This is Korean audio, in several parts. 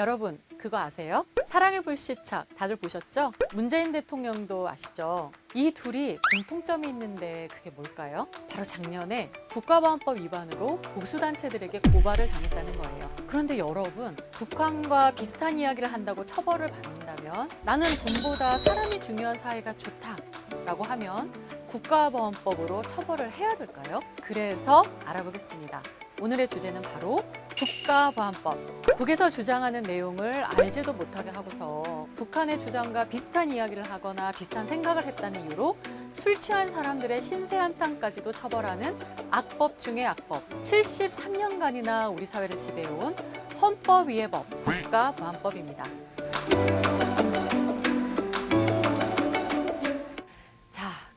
여러분 그거 아세요? 사랑의 불시착 다들 보셨죠? 문재인 대통령도 아시죠? 이 둘이 공통점이 있는데 그게 뭘까요? 바로 작년에 국가보안법 위반으로 보수단체들에게 고발을 당했다는 거예요. 그런데 여러분 북한과 비슷한 이야기를 한다고 처벌을 받는다면 나는 돈보다 사람이 중요한 사회가 좋다라고 하면 국가보안법으로 처벌을 해야 될까요? 그래서 알아보겠습니다. 오늘의 주제는 바로 국가보안법. 북에서 주장하는 내용을 알지도 못하게 하고서 북한의 주장과 비슷한 이야기를 하거나 비슷한 생각을 했다는 이유로 술 취한 사람들의 신세 한탄까지도 처벌하는 악법 중의 악법. 73년간이나 우리 사회를 지배해온 헌법 위의 법, 국가보안법입니다.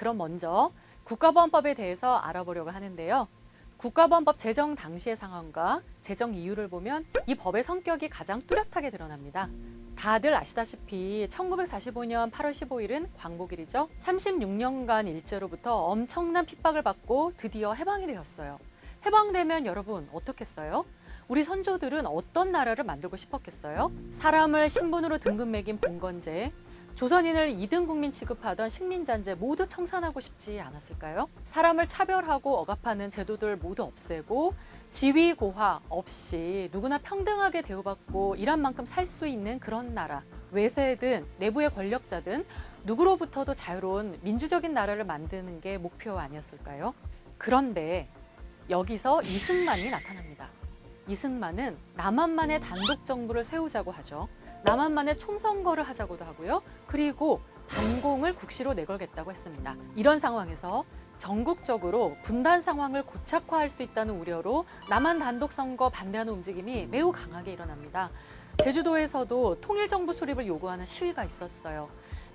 그럼 먼저 국가보안법에 대해서 알아보려고 하는데요. 국가보안법 제정 당시의 상황과 제정 이유를 보면 이 법의 성격이 가장 뚜렷하게 드러납니다. 다들 아시다시피 1945년 8월 15일은 광복일이죠. 36년간 일제로부터 엄청난 핍박을 받고 드디어 해방이 되었어요. 해방되면 여러분 어떻겠어요? 우리 선조들은 어떤 나라를 만들고 싶었겠어요? 사람을 신분으로 등급 매긴 봉건제, 조선인을 2등 국민 취급하던 식민잔재 모두 청산하고 싶지 않았을까요? 사람을 차별하고 억압하는 제도들 모두 없애고 지위 고하 없이 누구나 평등하게 대우받고 일한 만큼 살 수 있는 그런 나라. 외세든 내부의 권력자든 누구로부터도 자유로운 민주적인 나라를 만드는 게 목표 아니었을까요? 그런데 여기서 이승만이 나타납니다. 이승만은 남한만의 단독 정부를 세우자고 하죠. 남한만의 총선거를 하자고도 하고요. 그리고 반공을 국시로 내걸겠다고 했습니다. 이런 상황에서 전국적으로 분단 상황을 고착화할 수 있다는 우려로 남한 단독 선거 반대하는 움직임이 매우 강하게 일어납니다. 제주도에서도 통일 정부 수립을 요구하는 시위가 있었어요.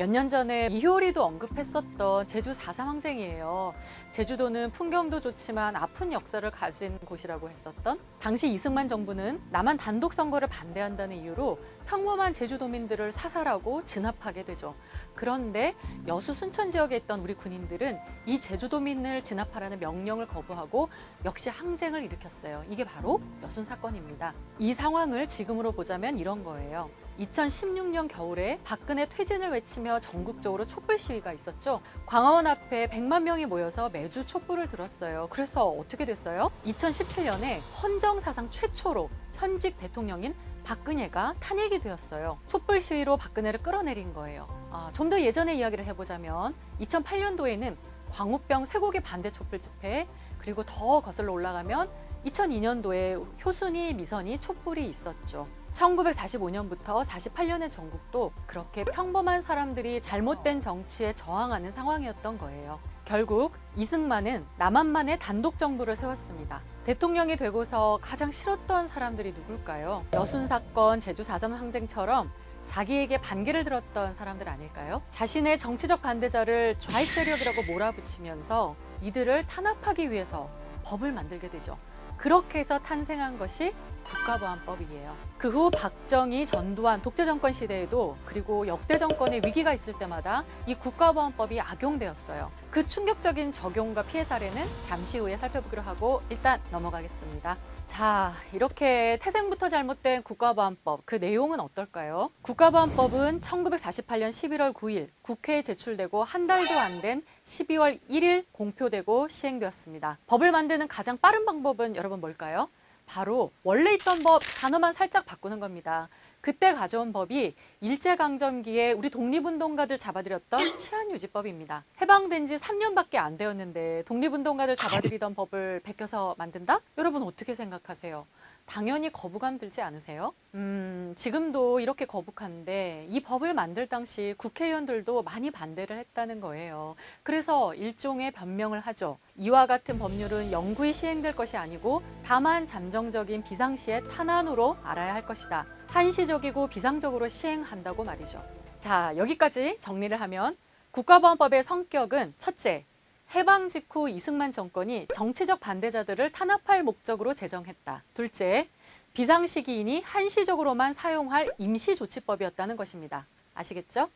몇 년 전에 이효리도 언급했었던 제주 4.3 항쟁이에요. 제주도는 풍경도 좋지만 아픈 역사를 가진 곳이라고 했었던 당시 이승만 정부는 남한 단독 선거를 반대한다는 이유로 평범한 제주도민들을 사살하고 진압하게 되죠. 그런데 여수 순천 지역에 있던 우리 군인들은 이 제주도민을 진압하라는 명령을 거부하고 역시 항쟁을 일으켰어요. 이게 바로 여순 사건입니다. 이 상황을 지금으로 보자면 이런 거예요. 2016년 겨울에 박근혜 퇴진을 외치며 전국적으로 촛불 시위가 있었죠. 광화문 앞에 100만 명이 모여서 매주 촛불을 들었어요. 그래서 어떻게 됐어요? 2017년에 헌정 사상 최초로 현직 대통령인 박근혜가 탄핵이 되었어요. 촛불 시위로 박근혜를 끌어내린 거예요. 아, 좀 더 예전의 이야기를 해보자면 2008년도에는 광우병 쇠고기 반대 촛불 집회 그리고 더 거슬러 올라가면 2002년도에 효순이 미선이 촛불이 있었죠. 1945년부터 48년의 전국도 그렇게 평범한 사람들이 잘못된 정치에 저항하는 상황이었던 거예요. 결국 이승만은 남한만의 단독 정부를 세웠습니다. 대통령이 되고서 가장 싫었던 사람들이 누굴까요? 여순 사건, 제주 4.3 항쟁처럼 자기에게 반기를 들었던 사람들 아닐까요? 자신의 정치적 반대자를 좌익 세력이라고 몰아붙이면서 이들을 탄압하기 위해서 법을 만들게 되죠. 그렇게 해서 탄생한 것이 국가보안법이에요. 그 후 박정희, 전두환 독재 정권 시대에도 그리고 역대 정권의 위기가 있을 때마다 이 국가보안법이 악용되었어요. 그 충격적인 적용과 피해 사례는 잠시 후에 살펴보기로 하고 일단 넘어가겠습니다. 자, 이렇게 태생부터 잘못된 국가보안법 그 내용은 어떨까요? 국가보안법은 1948년 11월 9일 국회에 제출되고 한 달도 안 된 12월 1일 공표되고 시행되었습니다. 법을 만드는 가장 빠른 방법은 여러분 뭘까요? 바로 원래 있던 법 단어만 살짝 바꾸는 겁니다. 그때 가져온 법이 일제강점기에 우리 독립운동가들 잡아들였던 치안유지법입니다. 해방된 지 3년밖에 안 되었는데 독립운동가들 잡아들이던 법을 베껴서 만든다? 여러분 어떻게 생각하세요? 당연히 거부감 들지 않으세요? 음, 지금도 이렇게 거북한데 이 법을 만들 당시 국회의원들도 많이 반대를 했다는 거예요. 그래서 일종의 변명을 하죠. 이와 같은 법률은 영구히 시행될 것이 아니고 다만 잠정적인 비상시의 탄환으로 알아야 할 것이다. 한시적이고 비상적으로 시행한다고 말이죠. 자, 여기까지 정리를 하면 국가보안법의 성격은 첫째, 해방 직후 이승만 정권이 정치적 반대자들을 탄압할 목적으로 제정했다. 둘째, 비상시기인이 한시적으로만 사용할 임시조치법이었다는 것입니다. 아시겠죠?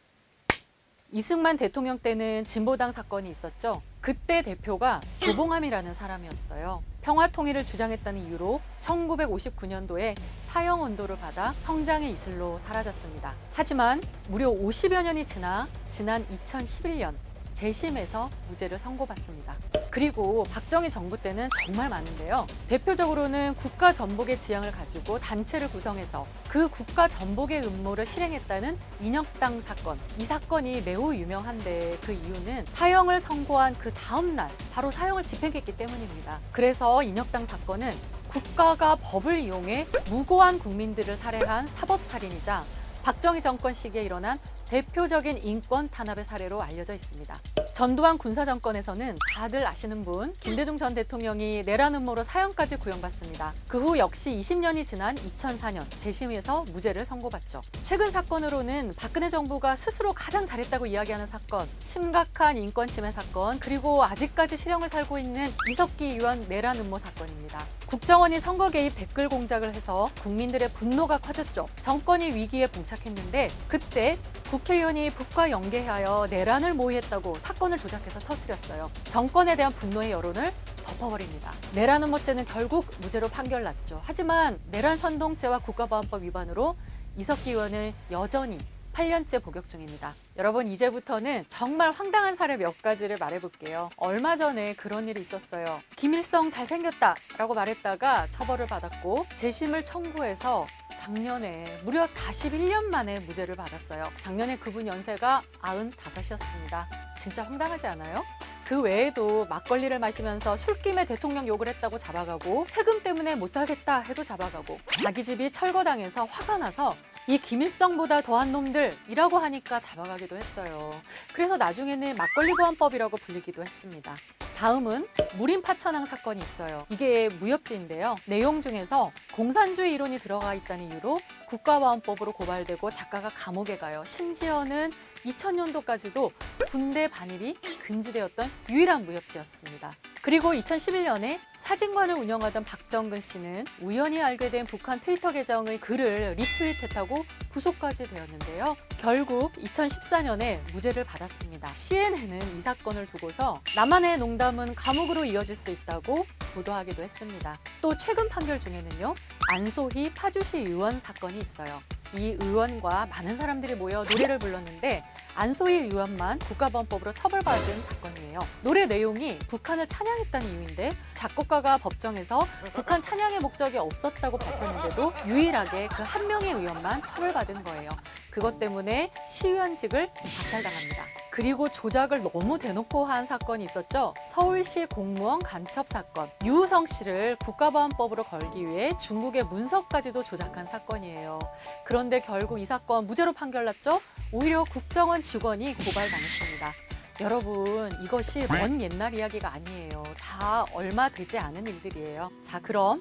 이승만 대통령 때는 진보당 사건이 있었죠. 그때 대표가 조봉암이라는 사람이었어요. 평화 통일을 주장했다는 이유로 1959년도에 사형 언도를 받아 평장의 이슬로 사라졌습니다. 하지만 무려 50여 년이 지나 지난 2011년 재심에서 무죄를 선고받습니다. 그리고 박정희 정부 때는 정말 많은데요. 대표적으로는 국가 전복의 지향을 가지고 단체를 구성해서 그 국가 전복의 음모를 실행했다는 인혁당 사건. 이 사건이 매우 유명한데 그 이유는 사형을 선고한 그 다음 날 바로 사형을 집행했기 때문입니다. 그래서 인혁당 사건은 국가가 법을 이용해 무고한 국민들을 살해한 사법살인이자 박정희 정권 시기에 일어난 대표적인 인권 탄압의 사례로 알려져 있습니다. 전두환 군사 정권에서는 다들 아시는 분 김대중 전 대통령이 내란 음모로 사형까지 구형받습니다. 그 후 역시 20년이 지난 2004년 재심에서 무죄를 선고받죠. 최근 사건으로는 박근혜 정부가 스스로 가장 잘했다고 이야기하는 사건, 심각한 인권 침해 사건, 그리고 아직까지 실형을 살고 있는 이석기 의원 내란 음모 사건입니다. 국정원이 선거 개입 댓글 공작을 해서 국민들의 분노가 커졌죠. 정권이 위기에 봉착했는데 그때 국회의원이 북과 연계하여 내란을 모의했다고 사건을 조작해서 터뜨렸어요. 정권에 대한 분노의 여론을 덮어버립니다. 내란 음모죄는 결국 무죄로 판결났죠. 하지만 내란 선동죄와 국가보안법 위반으로 이석기 의원은 여전히 8년째 복역 중입니다. 여러분 이제부터는 정말 황당한 사례 몇 가지를 말해볼게요. 얼마 전에 그런 일이 있었어요. 김일성 잘생겼다라고 말했다가 처벌을 받았고 재심을 청구해서 작년에 무려 41년 만에 무죄를 받았어요. 작년에 그분 연세가 95이었습니다. 진짜 황당하지 않아요? 그 외에도 막걸리를 마시면서 술김에 대통령 욕을 했다고 잡아가고 세금 때문에 못 살겠다 해도 잡아가고 자기 집이 철거당해서 화가 나서 이 김일성보다 더한 놈들이라고 하니까 잡아가기도 했어요. 그래서 나중에는 막걸리 보안법이라고 불리기도 했습니다. 다음은 무림 파천항 사건이 있어요. 이게 무협지인데요. 내용 중에서 공산주의 이론이 들어가 있다는 이유로 국가보안법으로 고발되고 작가가 감옥에 가요. 심지어는 2000년도까지도 군대 반입이 금지되었던 유일한 무협지였습니다. 그리고 2011년에 사진관을 운영하던 박정근 씨는 우연히 알게 된 북한 트위터 계정의 글을 리트윗했다고 구속까지 되었는데요. 결국 2014년에 무죄를 받았습니다. CNN은 이 사건을 두고서 나만의 농담은 감옥으로 이어질 수 있다고 보도하기도 했습니다. 또 최근 판결 중에는요. 안소희 파주시 의원 사건이 있어요. 이 의원과 많은 사람들이 모여 노래를 불렀는데 안소희 의원만 국가보안법으로 처벌받은 사건이에요. 노래 내용이 북한을 찬양했다는 이유인데 작곡가가 법정에서 북한 찬양의 목적이 없었다고 밝혔는데도 유일하게 그 한 명의 의원만 처벌받은 거예요. 그것 때문에 시의원직을 박탈당합니다. 그리고 조작을 너무 대놓고 한 사건이 있었죠. 서울시 공무원 간첩 사건. 유우성 씨를 국가보안법으로 걸기 위해 중국의 문서까지도 조작한 사건이에요. 그런데 결국 이 사건 무죄로 판결났죠. 오히려 국정원 직원이 고발당했습니다. 여러분, 이것이 먼 옛날 이야기가 아니에요. 다 얼마 되지 않은 일들이에요. 자, 그럼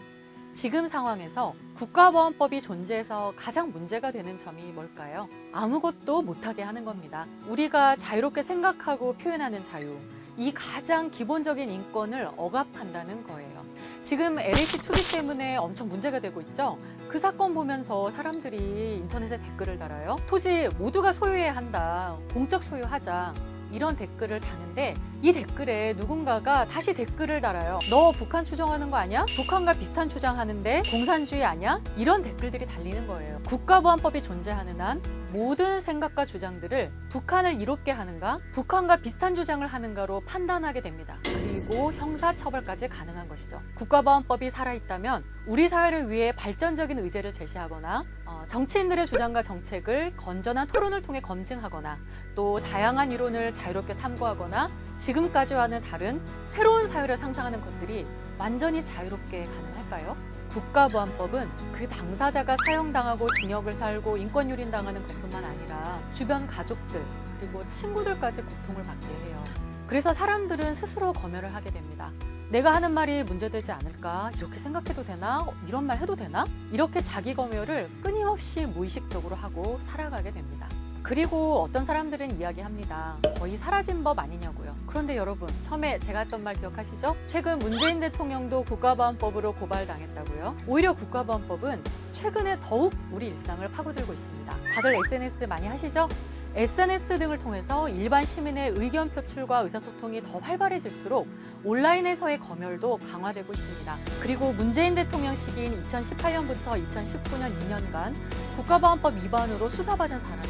지금 상황에서 국가보안법이 존재해서 가장 문제가 되는 점이 뭘까요? 아무것도 못하게 하는 겁니다. 우리가 자유롭게 생각하고 표현하는 자유, 이 가장 기본적인 인권을 억압한다는 거예요. 지금 LH 투기 때문에 엄청 문제가 되고 있죠. 그 사건 보면서 사람들이 인터넷에 댓글을 달아요. 토지 모두가 소유해야 한다. 공적 소유하자. 이런 댓글을 다는데 이 댓글에 누군가가 다시 댓글을 달아요. 너 북한 추정하는 거 아니야? 북한과 비슷한 추정하는데 공산주의 아니야? 이런 댓글들이 달리는 거예요. 국가보안법이 존재하는 한 모든 생각과 주장들을 북한을 이롭게 하는가, 북한과 비슷한 주장을 하는가로 판단하게 됩니다. 그리고 형사처벌까지 가능한 것이죠. 국가보안법이 살아있다면 우리 사회를 위해 발전적인 의제를 제시하거나 어, 정치인들의 주장과 정책을 건전한 토론을 통해 검증하거나 또 다양한 이론을 자유롭게 탐구하거나 지금까지와는 다른 새로운 사회를 상상하는 것들이 완전히 자유롭게 가능할까요? 국가보안법은 그 당사자가 사형당하고 징역을 살고 인권유린 당하는 것뿐만 아니라 주변 가족들 그리고 친구들까지 고통을 받게 해요. 그래서 사람들은 스스로 검열을 하게 됩니다. 내가 하는 말이 문제되지 않을까? 이렇게 생각해도 되나? 이런 말 해도 되나? 이렇게 자기 검열을 끊임없이 무의식적으로 하고 살아가게 됩니다. 그리고 어떤 사람들은 이야기합니다. 거의 사라진 법 아니냐고요. 그런데 여러분, 처음에 제가 했던 말 기억하시죠? 최근 문재인 대통령도 국가보안법으로 고발당했다고요. 오히려 국가보안법은 최근에 더욱 우리 일상을 파고들고 있습니다. 다들 SNS 많이 하시죠? SNS 등을 통해서 일반 시민의 의견 표출과 의사소통이 더 활발해질수록 온라인에서의 검열도 강화되고 있습니다. 그리고 문재인 대통령 시기인 2018년부터 2019년 2년간 국가보안법 위반으로 수사받은 사람이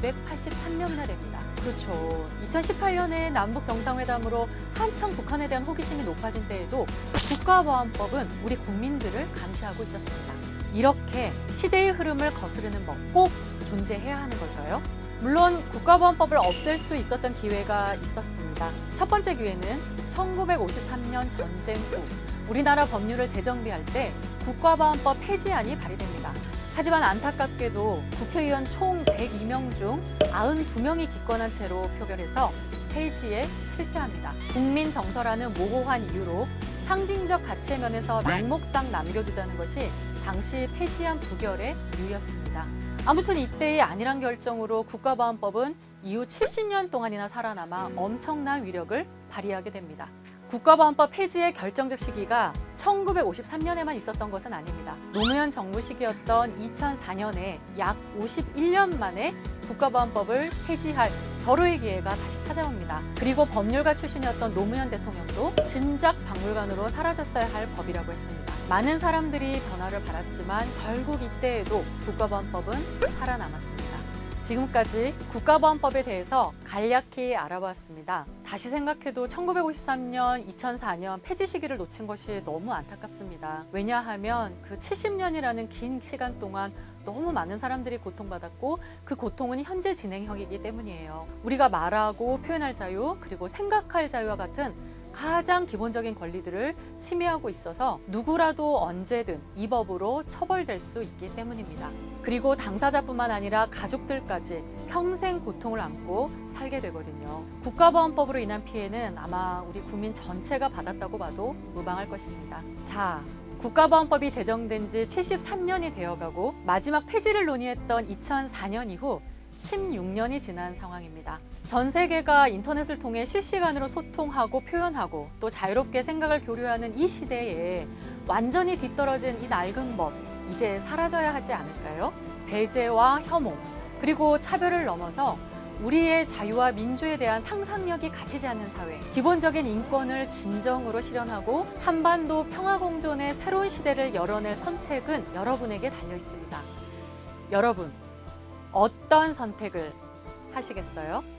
583명이나 됩니다. 그렇죠. 2018년에 남북 정상회담으로 한창 북한에 대한 호기심이 높아진 때에도 국가보안법은 우리 국민들을 감시하고 있었습니다. 이렇게 시대의 흐름을 거스르는 법 꼭 존재해야 하는 걸까요? 물론 국가보안법을 없앨 수 있었던 기회가 있었습니다. 첫 번째 기회는 1953년 전쟁 후 우리나라 법률을 재정비할 때 국가보안법 폐지안이 발의됩니다. 하지만 안타깝게도 국회의원 총 102명 중 92명이 기권한 채로 표결해서 폐지에 실패합니다. 국민 정서라는 모호한 이유로 상징적 가치의 면에서 명목상 남겨두자는 것이 당시 폐지안 부결의 이유였습니다. 아무튼 이때의 안일한 결정으로 국가보안법은 이후 70년 동안이나 살아남아 엄청난 위력을 발휘하게 됩니다. 국가보안법 폐지의 결정적 시기가 1953년에만 있었던 것은 아닙니다. 노무현 정부 시기였던 2004년에 약 51년 만에 국가보안법을 폐지할 절호의 기회가 다시 찾아옵니다. 그리고 법률가 출신이었던 노무현 대통령도 진작 박물관으로 사라졌어야 할 법이라고 했습니다. 많은 사람들이 변화를 바랐지만 결국 이때에도 국가보안법은 살아남았습니다. 지금까지 국가보안법에 대해서 간략히 알아봤습니다. 다시 생각해도 1953년, 2004년 폐지 시기를 놓친 것이 너무 안타깝습니다. 왜냐하면 그 70년이라는 긴 시간 동안 너무 많은 사람들이 고통받았고 그 고통은 현재 진행형이기 때문이에요. 우리가 말하고 표현할 자유, 그리고 생각할 자유와 같은 가장 기본적인 권리들을 침해하고 있어서 누구라도 언제든 이 법으로 처벌될 수 있기 때문입니다. 그리고 당사자뿐만 아니라 가족들까지 평생 고통을 안고 살게 되거든요. 국가보안법으로 인한 피해는 아마 우리 국민 전체가 받았다고 봐도 무방할 것입니다. 자, 국가보안법이 제정된 지 73년이 되어가고 마지막 폐지를 논의했던 2004년 이후 16년이 지난 상황입니다. 전 세계가 인터넷을 통해 실시간으로 소통하고 표현하고 또 자유롭게 생각을 교류하는 이 시대에 완전히 뒤떨어진 이 낡은 법 이제 사라져야 하지 않을까요? 배제와 혐오 그리고 차별을 넘어서 우리의 자유와 민주에 대한 상상력이 갇히지 않는 사회, 기본적인 인권을 진정으로 실현하고 한반도 평화 공존의 새로운 시대를 열어낼 선택은 여러분에게 달려 있습니다. 여러분, 어떤 선택을 하시겠어요?